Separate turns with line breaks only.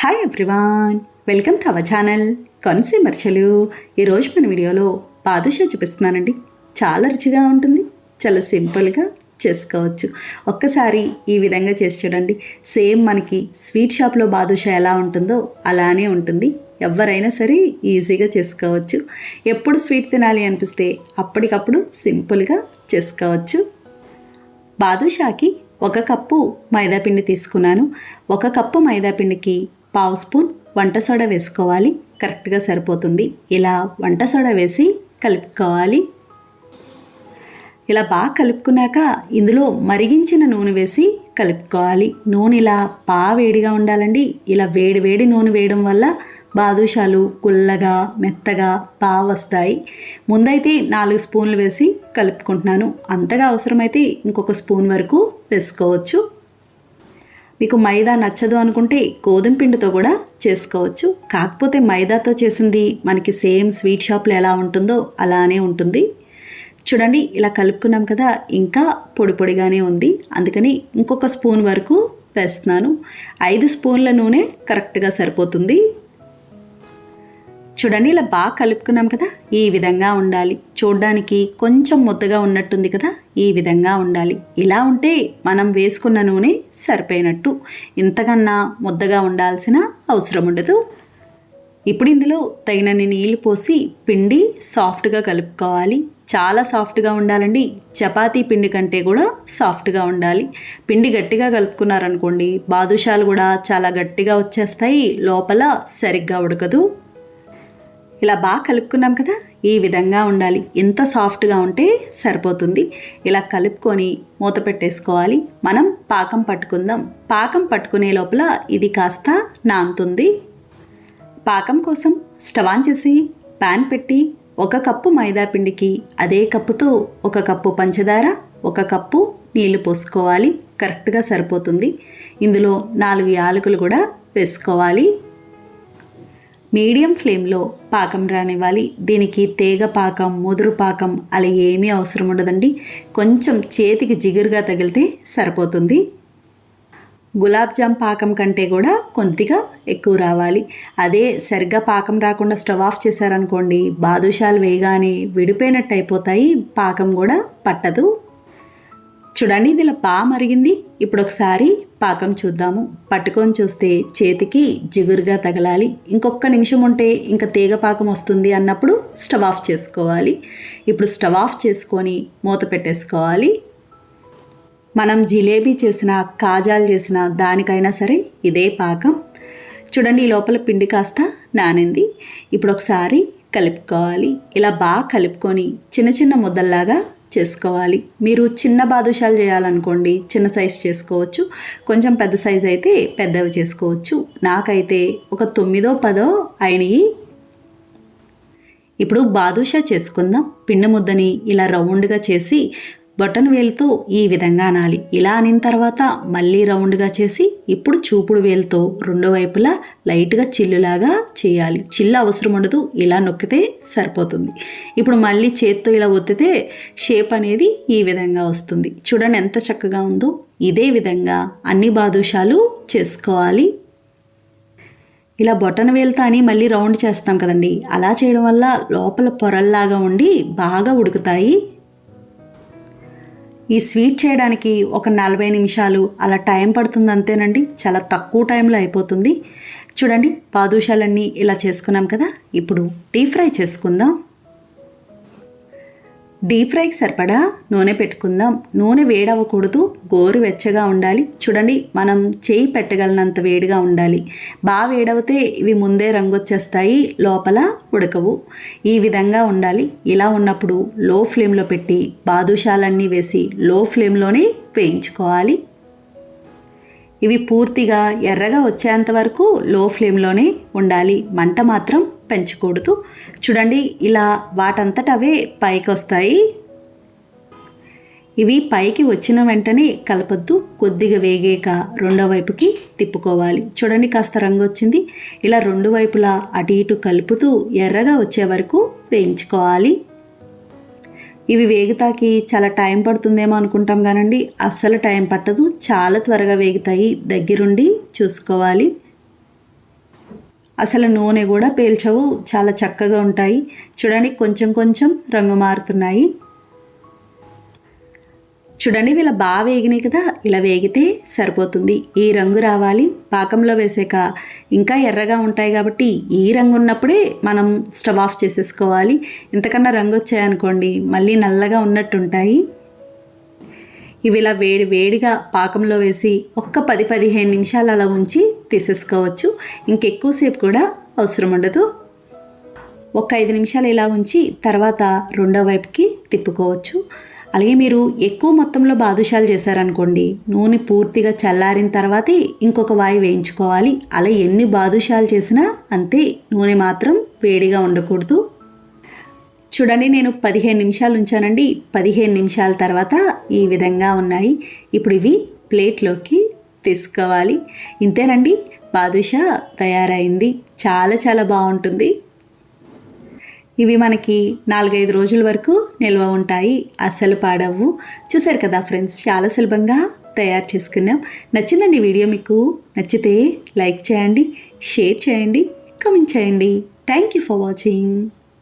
Hi everyone welcome to our channel కన్సీమర్చలు ఈరోజు మన వీడియోలో బాదుషా చూపిస్తున్నానండి. చాలా రుచిగా ఉంటుంది. చాలా సింపుల్గా చేసుకోవచ్చు. ఒక్కసారి ఈ విధంగా చేసి చూడండి. సేమ్ మనకి స్వీట్ షాప్లో బాదుషా ఎలా ఉంటుందో అలానే ఉంటుంది. ఎవరైనా సరే ఈజీగా చేసుకోవచ్చు. ఎప్పుడు స్వీట్ తినాలి అనిపిస్తే అప్పటికప్పుడు సింపుల్గా చేసుకోవచ్చు. బాదుషాకి ఒక కప్పు మైదాపిండి తీసుకున్నాను. ఒక కప్పు మైదాపిండికి పావు స్పూన్ వంట సోడా వేసుకోవాలి. కరెక్ట్గా సరిపోతుంది. ఇలా వంట సోడా వేసి కలుపుకోవాలి. ఇలా బాగా కలుపుకున్నాక ఇందులో మరిగించిన నూనె వేసి కలుపుకోవాలి. నూనె ఇలా బాగా వేడిగా ఉండాలండి. ఇలా వేడి వేడి నూనె వేయడం వల్ల బాదుషాలు గుల్లగా మెత్తగా బాగా వస్తాయి. ముందైతే నాలుగు స్పూన్లు వేసి కలుపుకుంటున్నాను. అంతగా అవసరమైతే ఇంకొక స్పూన్ వరకు వేసుకోవచ్చు. మీకు మైదా నచ్చదు అనుకుంటే గోధుమ పిండితో కూడా చేసుకోవచ్చు. కాకపోతే మైదాతో చేసింది మనకి సేమ్ స్వీట్ షాప్లో ఎలా ఉంటుందో అలానే ఉంటుంది. చూడండి ఇలా కలుపుకున్నాం కదా ఇంకా పొడి పొడిగానే ఉంది. అందుకని ఇంకొక స్పూన్ వరకు వేస్తున్నాను. ఐదు స్పూన్ల నూనె కరెక్ట్గా సరిపోతుంది. చూడండి ఇలా బాగా కలుపుకున్నాం కదా ఈ విధంగా ఉండాలి. చూడడానికి కొంచెం ముద్దగా ఉన్నట్టుంది కదా ఈ విధంగా ఉండాలి. ఇలా ఉంటే మనం వేసుకున్న నూనె సరిపోయినట్టు. ఇంతకన్నా ముద్దగా ఉండాల్సిన అవసరం ఉండదు. ఇప్పుడు ఇందులో తగినన్ని నీళ్ళు పోసి పిండి సాఫ్ట్గా కలుపుకోవాలి. చాలా సాఫ్ట్గా ఉండాలండి. చపాతీ పిండి కంటే కూడా సాఫ్ట్గా ఉండాలి. పిండి గట్టిగా కలుపుకున్నారనుకోండి బాదుషాలు కూడా చాలా గట్టిగా వచ్చేస్తాయి. లోపల సరిగ్గా ఉడకదు. ఇలా బాగా కలుపుకున్నాం కదా ఈ విధంగా ఉండాలి. ఎంత సాఫ్ట్గా ఉంటే సరిపోతుంది. ఇలా కలుపుకొని మూత పెట్టేసుకోవాలి. మనం పాకం పట్టుకుందాం. పాకం పట్టుకునే లోపల ఇది కాస్త నానుతుంది. పాకం కోసం స్టవ్ ఆన్ చేసి ప్యాన్ పెట్టి ఒక కప్పు మైదా పిండికి అదే కప్పుతో ఒక కప్పు పంచదార ఒక కప్పు నీళ్ళు పోసుకోవాలి. కరెక్ట్గా సరిపోతుంది. ఇందులో నాలుగు యాలకులు కూడా వేసుకోవాలి. మీడియం ఫ్లేమ్లో పాకం రానివ్వాలి. దీనికి తేగ పాకం ముదురు పాకం అలా ఏమీ అవసరం ఉండదండి. కొంచెం చేతికి జిగురుగా తగిలితే సరిపోతుంది. గులాబ్ జామ్ పాకం కంటే కూడా కొద్దిగా ఎక్కువ రావాలి. అదే సరిగ్గా పాకం రాకుండా స్టవ్ ఆఫ్ చేశారనుకోండి బాదుషాలు వేయగానే విడిపోయినట్టు అయిపోతాయి. పాకం కూడా పట్టదు. చూడండి ఇది ఇలా బాగా మరిగింది. ఇప్పుడు ఒకసారి పాకం చూద్దాము. పట్టుకొని చూస్తే చేతికి జిగురుగా తగలాలి. ఇంకొక నిమిషం ఉంటే ఇంకా తీగ పాకం వస్తుంది అన్నప్పుడు స్టవ్ ఆఫ్ చేసుకోవాలి. ఇప్పుడు స్టవ్ ఆఫ్ చేసుకొని మూత పెట్టేసుకోవాలి. మనం జిలేబీ చేసిన కాజాలు చేసిన దానికైనా సరే ఇదే పాకం. చూడండి ఈ లోపల పిండి కాస్త నానింది. ఇప్పుడు ఒకసారి కలుపుకోవాలి. ఇలా బాగా కలుపుకొని చిన్న చిన్న ముద్దల్లాగా చేసుకోవాలి. మీరు చిన్న బాదుషాలు చేయాలనుకోండి చిన్న సైజ్ చేసుకోవచ్చు. కొంచెం పెద్ద సైజ్ అయితే పెద్దవి చేసుకోవచ్చు. నాకైతే ఒక తొమ్మిదో పదో అయినవి ఇప్పుడు బాదుషా చేసుకుందాం. పిండి ముద్దని ఇలా రౌండ్గా చేసి బొటన్ వేలుతో ఈ విధంగా అనాలి. ఇలా అనిన తర్వాత మళ్ళీ రౌండ్గా చేసి ఇప్పుడు చూపుడు వేలుతో రెండు వైపులా లైట్గా చిల్లులాగా చేయాలి. చిల్లు అవసరం ఉండదు ఇలా నొక్కితే సరిపోతుంది. ఇప్పుడు మళ్ళీ చేత్తో ఇలా ఒత్తితే షేప్ అనేది ఈ విధంగా వస్తుంది. చూడండి ఎంత చక్కగా ఉందో. ఇదే విధంగా అన్ని బాదుషాలు చేసుకోవాలి. ఇలా బొటన వేలుతో అని మళ్ళీ రౌండ్ చేస్తాం కదండి. అలా చేయడం వల్ల లోపల పొరల్లాగా ఉండి బాగా ఉడుకుతాయి ఈ స్వీట్ చేయడానికి ఒక నలభై నిమిషాలు అలా టైం పడుతుంది అంతేనండి. చాలా తక్కువ టైంలో అయిపోతుంది. చూడండి పాదూషాలన్నీ ఇలా చేసుకున్నాం కదా. ఇప్పుడు డీప్ ఫ్రై చేసుకుందాం. డీప్ ఫ్రైకి సరిపడా నూనె పెట్టుకుందాం. నూనె వేడవ్వకూడదు. గోరు వెచ్చగా ఉండాలి. చూడండి మనం చేయి పెట్టగలనంత వేడిగా ఉండాలి. బాగా వేడవితే ఇవి ముందే రంగు వచ్చేస్తాయి లోపల ఉడకవు. ఈ విధంగా ఉండాలి. ఇలా ఉన్నప్పుడు లో ఫ్లేమ్లో పెట్టి బాదుషాలన్నీ వేసి లో ఫ్లేమ్లోనే వేయించుకోవాలి. ఇవి పూర్తిగా ఎర్రగా వచ్చేంత వరకు లో ఫ్లేమ్లోనే ఉండాలి. మంట మాత్రం పెంచకూడదు. చూడండి ఇలా వాటంతట అవే పైకి వస్తాయి ఇవి పైకి వచ్చిన వెంటనే కలపద్దు కొద్దిగా వేగాక రెండో వైపుకి తిప్పుకోవాలి. చూడండి కాస్త రంగు వచ్చింది. ఇలా రెండు వైపులా అటు ఇటు కలుపుతూ ఎర్రగా వచ్చే వరకు వేయించుకోవాలి. ఇవి వేగుతాకి చాలా టైం పడుతుందేమో అనుకుంటాం కానండి. అస్సలు టైం పట్టదు. చాలా త్వరగా వేగుతాయి. దగ్గరుండి చూసుకోవాలి. అసలు నూనె కూడా పేల్చవు చాలా చక్కగా ఉంటాయి. చూడండి కొంచెం కొంచెం రంగు మారుతున్నాయి. చూడండి ఇలా బాగా వేగినాయి కదా ఇలా వేగితే సరిపోతుంది. ఈ రంగు రావాలి. పాకంలో వేసాక ఇంకా ఎర్రగా ఉంటాయి కాబట్టి ఈ రంగు ఉన్నప్పుడే మనం స్టవ్ ఆఫ్ చేసేసుకోవాలి. ఇంతకన్నా రంగు వచ్చాయనుకోండి మళ్ళీ నల్లగా ఉన్నట్టుంటాయి. ఇవి ఇలా వేడి వేడిగా పాకంలో వేసి ఒక్క పది పదిహేను నిమిషాలు అలా ఉంచి తీసేసుకోవచ్చు. ఇంకెక్కువసేపు కూడా అవసరం ఉండదు. ఒక ఐదు నిమిషాలు ఇలా ఉంచి తర్వాత రెండో వైపుకి తిప్పుకోవచ్చు. అలాగే మీరు ఎక్కువ మొత్తంలో బాదుషాలు చేశారనుకోండి నూనె పూర్తిగా చల్లారిన తర్వాతే ఇంకొక వాయి వేయించుకోవాలి. అలా ఎన్ని బాదుషాలు చేసినా అంతే నూనె మాత్రం వేడిగా ఉండకూడదు. చూడండి నేను పదిహేను నిమిషాలు ఉంచానండి. పదిహేను నిమిషాల తర్వాత ఈ విధంగా ఉన్నాయి. ఇప్పుడు ఇవి ప్లేట్లోకి తీసుకోవాలి. ఇంతేనండి. బాదుషా తయారైంది. చాలా చాలా బాగుంటుంది. ఇవి మనకి నాలుగైదు రోజుల వరకు నిల్వ ఉంటాయి. అస్సలు పాడవు చూసారు కదా ఫ్రెండ్స్ చాలా సులభంగా తయారు చేసుకున్నాం. నచ్చిందండి వీడియో మీకు? నచ్చితే లైక్ చేయండి షేర్ చేయండి కమెంట్ చేయండి. Thank you for watching.